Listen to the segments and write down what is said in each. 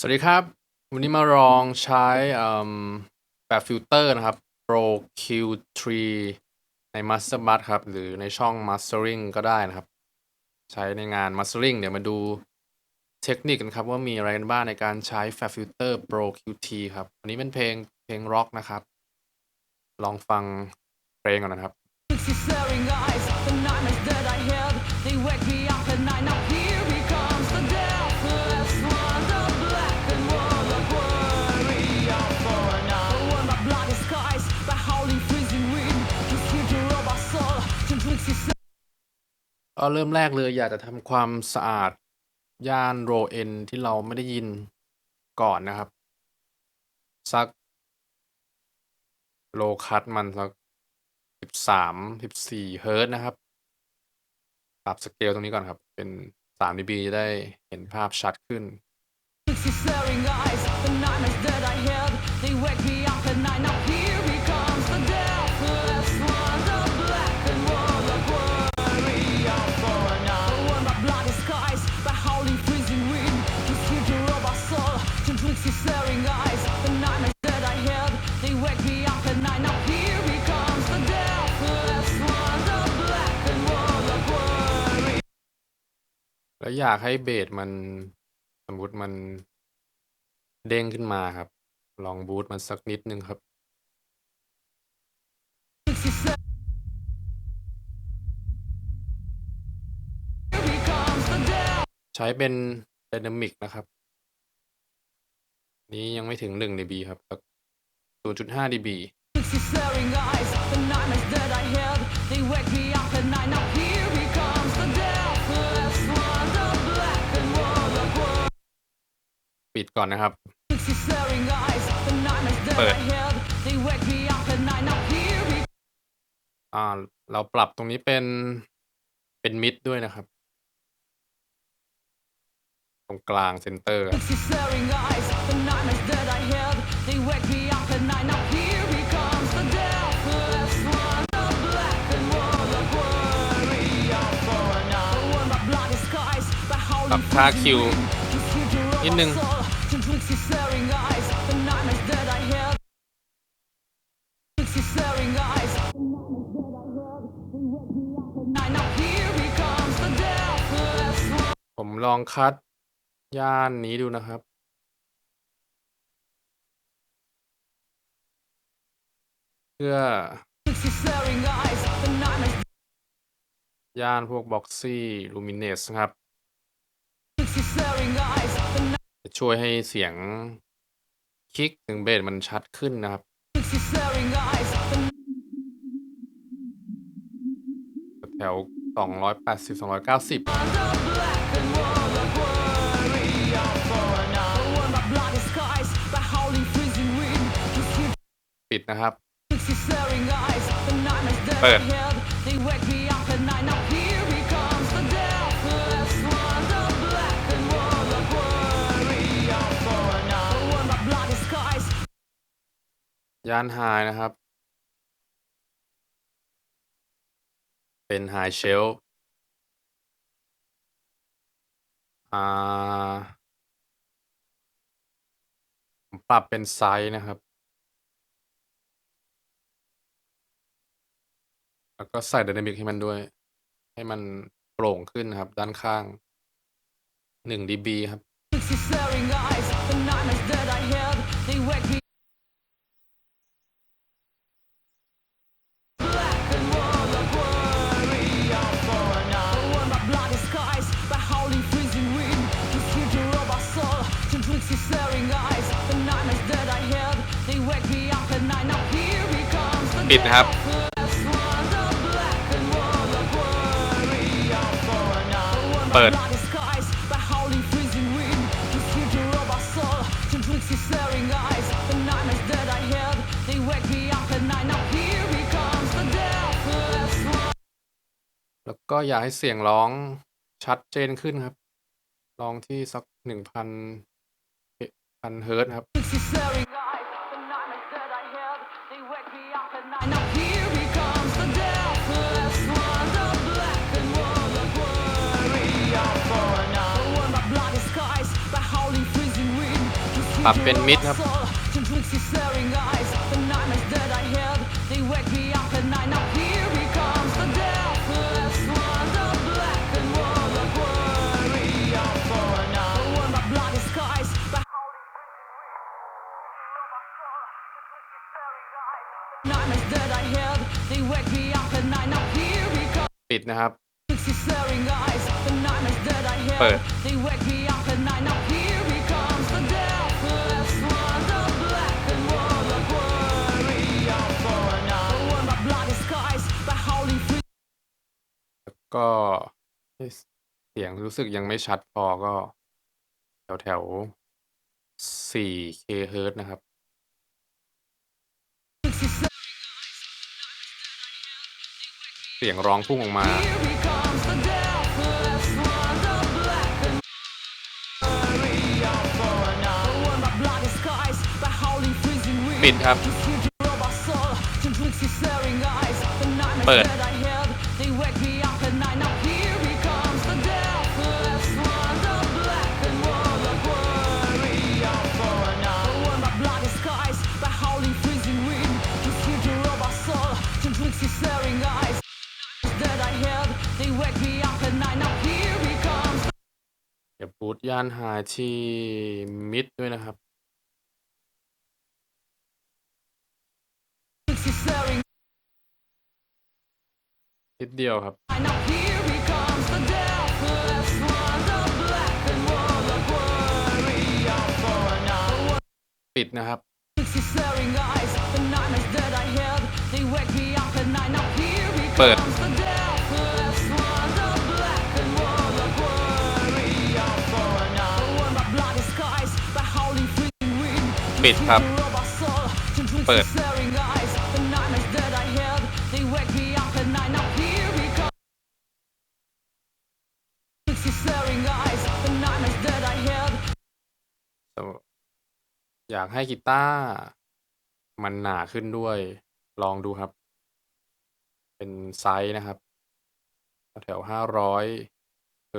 สวัสดีครับ วันนี้มาลองใช้อืมแบบฟิลเตอร์นะครับ Pro Q3 ใน Master Bus ครับ หรือในช่อง Mastering ก็ได้นะครับ ใช้ในงาน Mastering เดี๋ยวมาดูเทคนิคกันครับ ว่ามีอะไรกันบ้างในการใช้ Fab Filter Pro Qt ครับอันนี้เป็นเพลงเพลงร็อกนะครับ ลองฟังเพลงก่อนนะครับ ก็เริ่มแรกเลยอยากจะทำความสะอาดย่านโรเอนที่เราไม่ได้ยินก่อนนะครับ สัก โลคัตมันสักสิบสามสิบสี่เฮิร์ตนะครับ ปรับสเกลตรงนี้ก่อนครับ เป็นสาม dB จะได้เห็นภาพชัดขึ้น The nightmares that I had, they wake me up at night. Now here อยากให้เบสมัน สมมติมันเด้งขึ้นมาครับ ลองบูตมันสักนิดนึงครับ ใช้เป็น Dynamic นะครับ นี้ยังไม่ถึง1 dB ครับสัก0.5 dB ปิดก่อนนะครับ เปิด อ่า เราปรับตรงนี้เป็น เป็นมิดด้วยนะครับ ตรงกลางเซนเตอร์ ปรับค่าคิวนิดนึง มลองคัดย่านนี้ดูนะครับ เพื่อย่านพวกบ็อกซี่ลูมิเนสครับช่วยให้เสียงคลิกถึงเบสมันชัดขึ้นนะครับ แถว 280 290ปิดนะครับ เปิด ยานหายนะครับ เป็นไฮเชลอ่า ผมปรับเป็นไซส์นะครับ แล้วก็ใส่ไดนามิกให้มันด้วย ให้มันโปร่งขึ้นนะครับ ด้านข้าง 1 dB ครับ up at night. Now here he comes, the deathless one. แล้วก็อยากให้เสียงร้องชัดเจนขึ้นครับ ลองที่สักหนึ่งพันันเฮิร์ตครับ ปรับเป็นมิดครับ ปิดนะครับ Tricksy staring eyes, the nightmares that I had, เปิด they wake me up at night. Now here he comes, the deathless one, the black and warlock warrior for now. The one by bloody skies, by howling free. ก็เสียงรู้สึกยังไม่ชัดพอก็ แถวแถว 4K เฮิรตซ์นะครับ เสียงร้องพุ่งออกมาปิดครับ เปิด ยานหาชีมิดด้วยนะครับ นิดเดียวครับ ปิดนะครับ เปิด ปิดครับ เปิด อยากให้กีตาร์มันหนาขึ้นด้วย ลองดูครับ เป็นไซส์นะครับ แถวห้าร้อยเ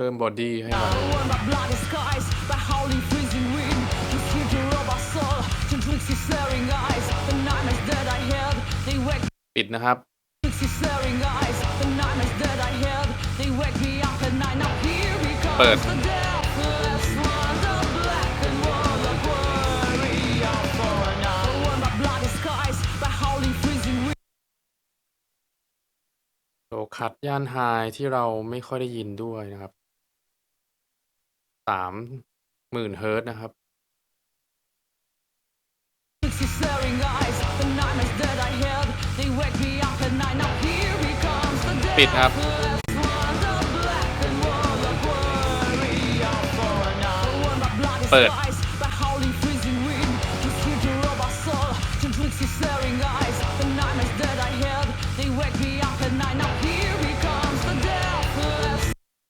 เพิ่มบอดี้ให้มัน one by bloody skies, by howling freezing wind. The future of our soul, to tricksy staring eyes, the nightmares that I had, they wake ปิดนะครับ tricksy staring eyes, the nightmares that I had, they wake me up at night. Now here he เปิด comes, the deathless one, the black and warlock warrior for now. The one by bloody skies, by howling freezing wind. โลคัดย่านไฮที่เราไม่ค่อยได้ยินด้วยนะครับ สามหมื่นเฮิร์ตนะครับ ปิดครับ เปิด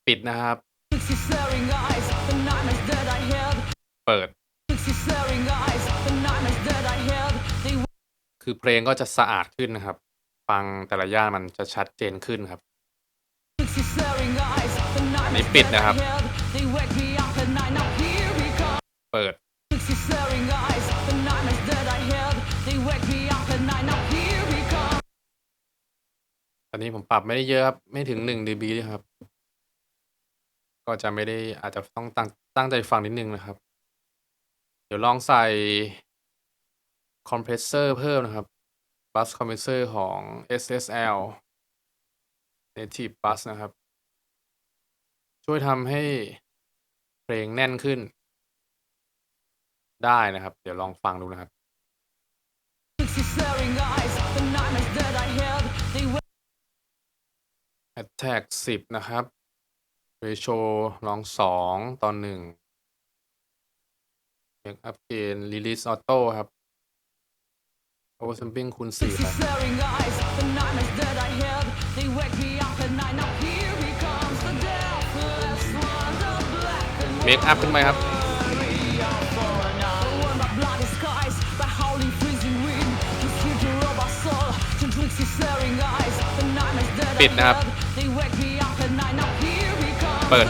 ปิดนะครับ เปิด คือเพลงก็จะสะอาดขึ้นนะครับ ฟังแต่ละย่านมันจะชัดเจนขึ้นครับนี่ปิดนะครับ เปิด อันนี้ผมปรับไม่ได้เยอะครับ ไม่ถึง 1 dB ครับ ก็จะไม่ได้อาจจะต้องตั้งตั้งใจฟังนิดนึงนะครับ เดี๋ยวลองใส่คอมเพรสเซอร์เพิ่มนะครับบัสคอมเพรสเซอร์ของ SSL Native Bus นะครับ ช่วยทำให้เพลงแน่นขึ้น ได้นะครับ เดี๋ยวลองฟังดูนะครับ Attack 10 นะครับ Ratio ลองสองตอนหนึ่ง Make up gain Release Auto ครับ Oversampling คูณ4 Tricksy ครับ staring eyes, the nightmares that I had, they wake me up at night. Now here he comes, the deathless one, the black and Make up ขึ้นไหมครับ warrior for now. The one by bloody skies, by howling freezing wind. The future of our soul, to Trixie staring eyes, the nightmares that I ปิดนะครับ เปิด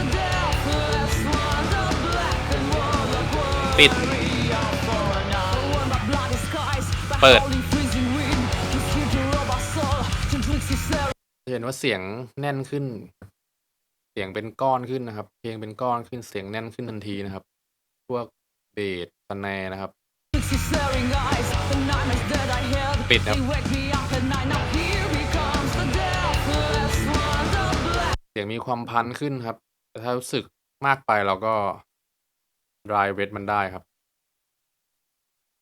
ปิด เปิด เห็นว่าเสียงแน่นขึ้น เสียงเป็นก้อนขึ้นนะครับ เพลงเป็นก้อนขึ้นเสียงแน่นขึ้นทันทีนะครับ พวกเบสสแนนะครับ ปิดครับเสียงมีความพันขึ้นครับ แต่ถ้ารู้สึกมากไปเราก็ dry wet มันได้ครับ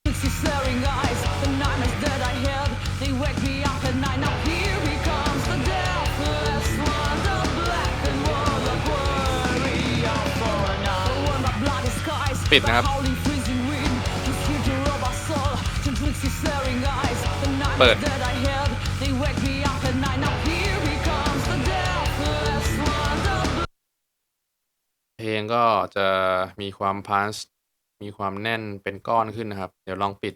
Trixie staring eyes, the nightmares that I had, they wake me up at night. Now here he comes, the deathless one, the black and warlock warrior for now. When my blood is skies, ปิดนะครับ by howling freezing wind, just here to rob our soul. To Trixie staring eyes, the เปิด nightmares that I จะมีความพันช์มีความแน่นเป็นก้อนขึ้นนะครับ เดี๋ยวลองปิด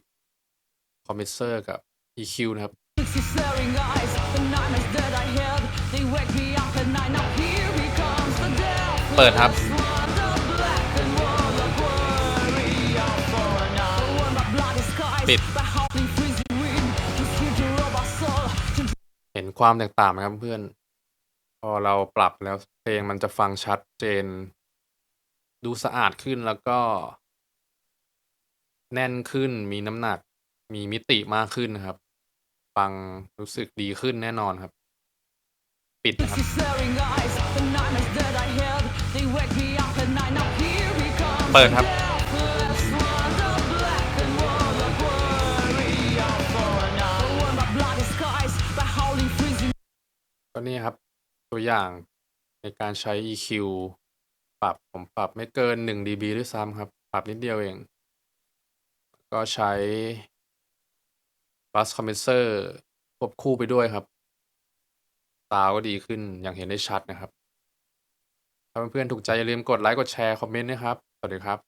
คอมเพรสเซอร์กับ EQ นะครับ Trixie staring eyes, the nightmares that I had, they wake me up at night. Now here he comes, the deathless เปิดครับ one, the black and warlock warrior for now. When my blood is skies, ปิด by howling freezing wind, just here to rob our soul. To เห็นความแตกต่างไหมครับเพื่อน พอเราปรับแล้วเพลงมันจะฟังชัดเจน ดูสะอาดขึ้นแล้วก็ แน่นขึ้นมีน้ำหนัก มีมิติมากขึ้นนะครับ ฟังรู้สึกดีขึ้นแน่นอนครับ ปิดนะครับ Trixie staring eyes, the nightmares that I had, they wake me up at night. Now here he comes, เปิดครับ the deathless one, the black and warlock warrior for now. When my blood is skies, by howling freezing ก็นี่ครับตัวอย่างในการใช้ EQ ปรับผมปรับไม่เกิน 1 dB ด้วยซ้ำครับ ปรับนิดเดียวเอง ก็ใช้ Bus Compressor ควบคู่ไปด้วยครับ ตาก็ดีขึ้นอย่างเห็นได้ชัดนะครับ ถ้าเพื่อนๆถูกใจอย่าลืมกดไลค์ กดแชร์ คอมเมนต์นะครับ สวัสดีครับ